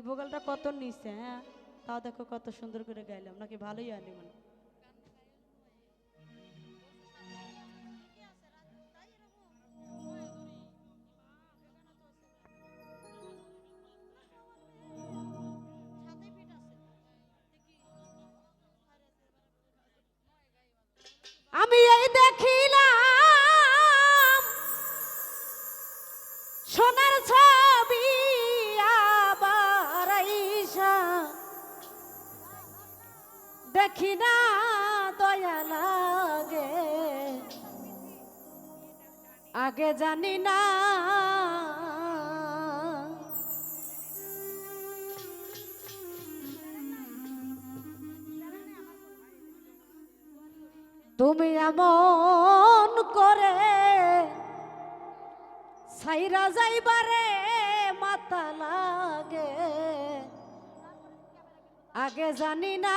ভোগালটা কত নিচে হ্যাঁ? তাও দেখো কত সুন্দর করে গাইলাম নাকি ভালোই আনি মানে জানি না। তুমি এমন করে সাইরা যাইবারে মাতা লাগে। আগে জানি না।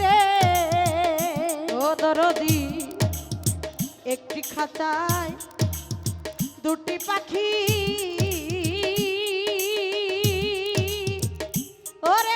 রে ও দরদি একটি খাতায় দুটি পাখি। ওরে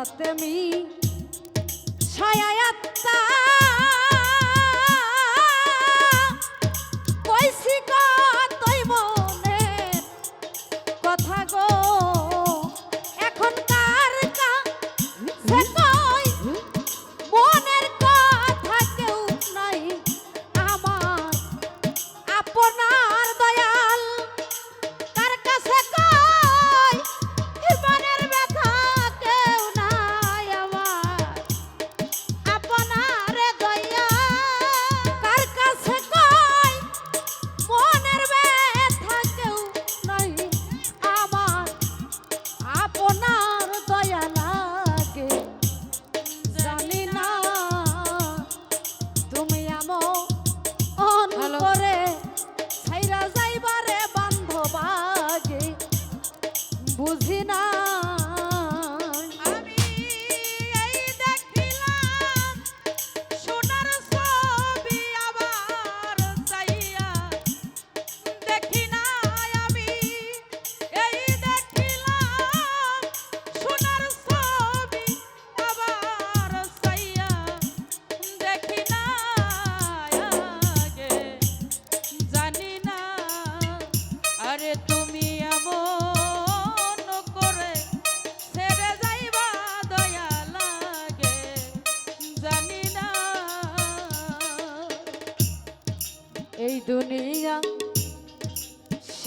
সাথে মি ছায়া আত্মা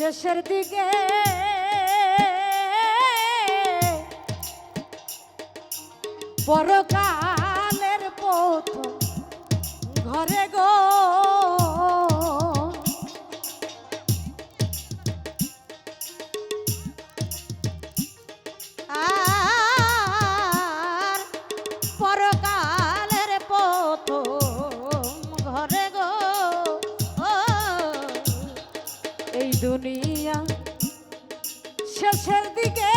শেষের দিকে পরকালের পথ ঘরে গো। শেষের দিকে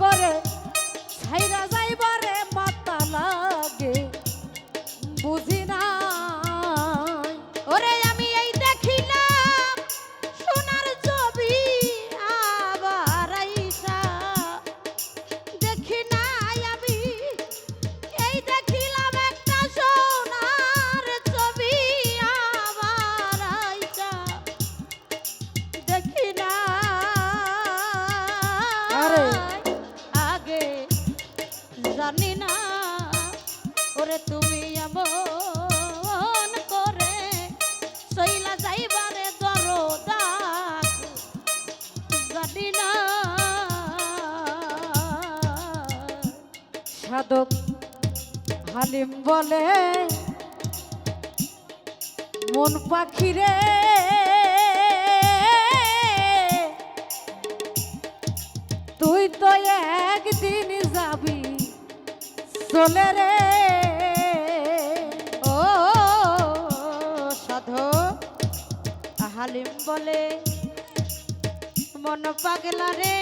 করে ছাইরা যাইবার এমন করে হালিম বলে মন পাখিরে তুই তো একদিন যাবি চলে রে। হালিম বলে মন পাগলা রে।